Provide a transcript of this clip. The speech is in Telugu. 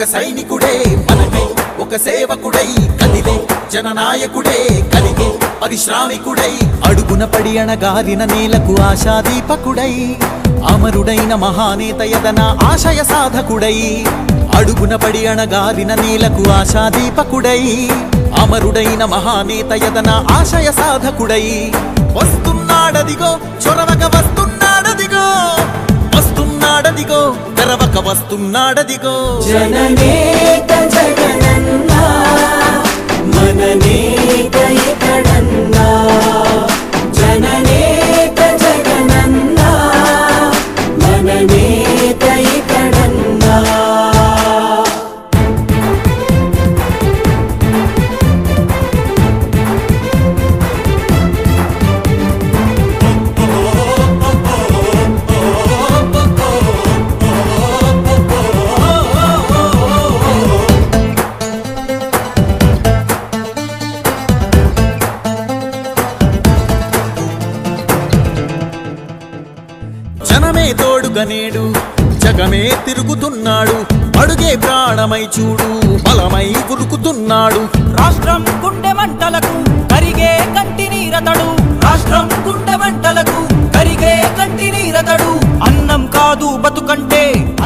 ఒక సైనికుడే మనకై ఒక సేవకుడై కదిలే జననాయకుడే కలిగే పరిశ్రామికుడై అడుగున పడి అణగారిన నేలకు ఆశాదీపకుడై అమరుడైన మహానేత యదన ఆశయ సాధకుడై అడుగున పడి అణగారిన నేలకు ఆశాదీపకుడై అమరుడైన మహానేత యదన ఆశయ సాధకుడై వస్తున్నాడదిగో చొరవగవ వస్తున్నాడదిగో తెరవక వస్తున్నాడదిగో జననేత జగనన్నా. మననేత ఇతడన్నా జననేత జగనన్నా. మననేత ఇతడన్నా తోడుగా నేడు. జగమే తిరుగుతున్నాడు అడుగే ప్రాణమై చూడు బలమై ఉరుకుతున్నాడు. రాష్ట్రం గుండె మంటలకు కరిగే కంటి నీరతడు. రాష్ట్రం గుండె మంటలకు కరిగే కంటి నీరతడు. అన్నం కాదు బతుకంటే